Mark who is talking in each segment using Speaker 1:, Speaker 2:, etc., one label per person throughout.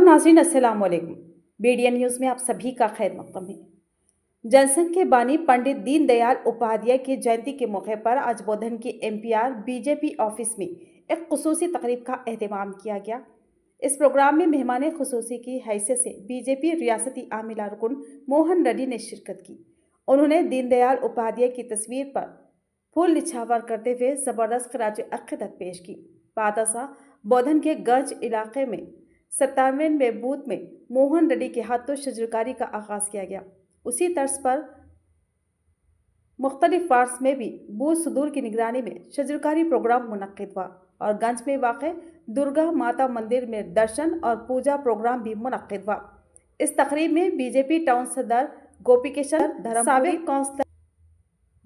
Speaker 1: नाजरीन, अस्सलाम वालेकुम। न्यूज़ में आप सभी का खैर मकदम है। जनसंघ के बानी पंडित दीनदयाल उपाध्याय की जयंती के मौके पर आज बोधन के एमपीआर बीजेपी ऑफ़िस में एक खसूसी तकरीब का अहतमाम किया गया। इस प्रोग्राम में मेहमान खसूसी की हैसियत से बीजेपी रियासती आमिला रुकन मोहन रेड्डी ने शिरकत की। उन्होंने दीनदयाल उपाध्याय की तस्वीर पर फूल निछावर करते हुए ज़बरदस्त खराज अक़ीदत पेश की। बादशा बोधन के गंज इलाके में सत्तानवे बूथ में मोहन रेड्डी के हाथों शजरकारी का आगाज़ किया गया। उसी तर्ज पर मुख्तलिफ़ वार्ड्स में भी बूथ सदूर की निगरानी में शजरकारी प्रोग्राम मुनद हुआ और गंज में वाक़ दुर्गा माता मंदिर में दर्शन और पूजा प्रोग्राम भी मुनद हुआ। इस तकरीब में बीजेपी टाउन सदर गोपी किशन सबक councillor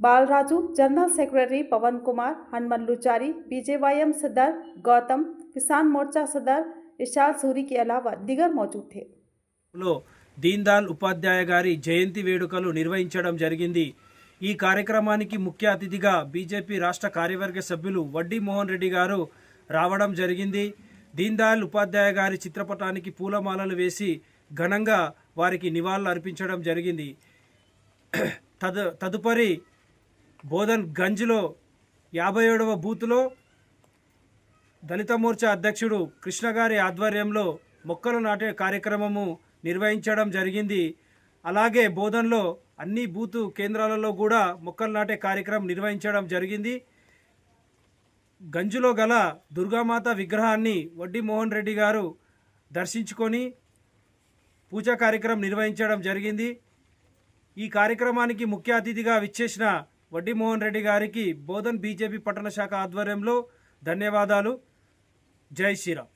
Speaker 1: Balraju general secretary Pawan Kumar Hanuman लुचारी बीजेवाईएम सदर गौतम किसान मोर्चा सदर इशाल सूरी के अलावा दिगर मौजूद थे
Speaker 2: లో దీన్ దయాళ్ ఉపాధ్యాయ గారి జయంతి వేడుకలు నిర్వహించడం జరిగింది ఈ కార్యక్రమానికి ముఖ్య అతిథిగా బీజేపీ రాష్ట్ర కార్యవర్గ సభ్యులు వడ్డీ మోహన్ రెడ్డి గారు రావడం జరిగింది దీన్ దయాళ్ ఉపాధ్యాయ గారి చిత్రపటానికి పూలమాలలు వేసి ఘనంగా వారికి నివాళులు అర్పించడం జరిగింది తదు తదుపరి బోధన్ గంజ్లో యాభై ఏడవ బూత్లో దళిత మోర్చా అధ్యక్షుడు కృష్ణగారి ఆధ్వర్యంలో మొక్కలు నాటే కార్యక్రమము నిర్వహించడం జరిగింది. అలాగే బోధన్లో అన్ని బూతు కేంద్రాలలో కూడా మొక్కలు నాటే కార్యక్రమం నిర్వహించడం జరిగింది. గంజులో గల దుర్గామాత విగ్రహాన్ని వడ్డీ మోహన్ రెడ్డి గారు దర్శించుకొని పూజా కార్యక్రమం నిర్వహించడం జరిగింది. ఈ కార్యక్రమానికి ముఖ్య అతిథిగా విచ్చేసిన వడ్డీ మోహన్ రెడ్డి గారికి బోధన్ బీజేపీ పట్టణ శాఖ ఆధ్వర్యంలో ధన్యవాదాలు. జై శ్రీరామ్.